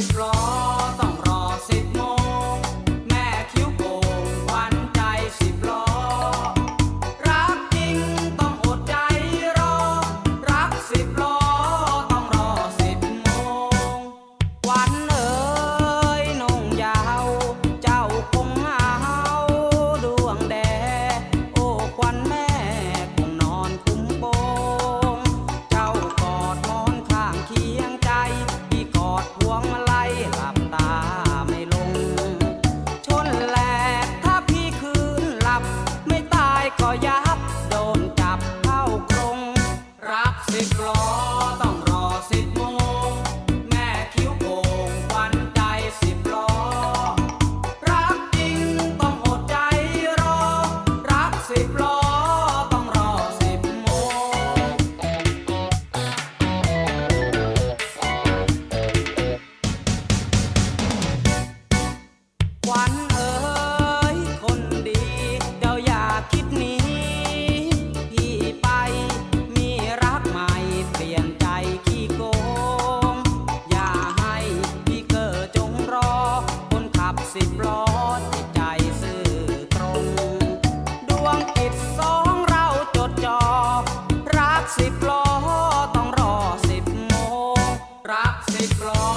Strong. wrong. take long. สิบล้อใจซื่อตรง ดวงจิตสองเราจดจอรักสิบล้อต้องรอสิบโมรักสิบล้อ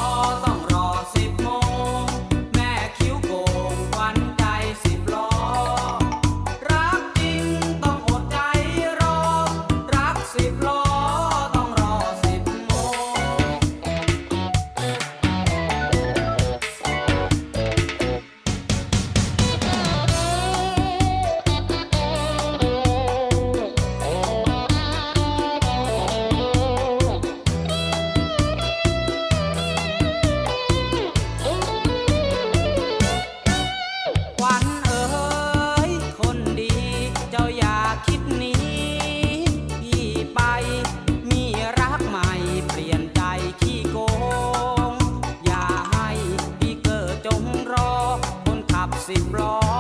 seem wrong.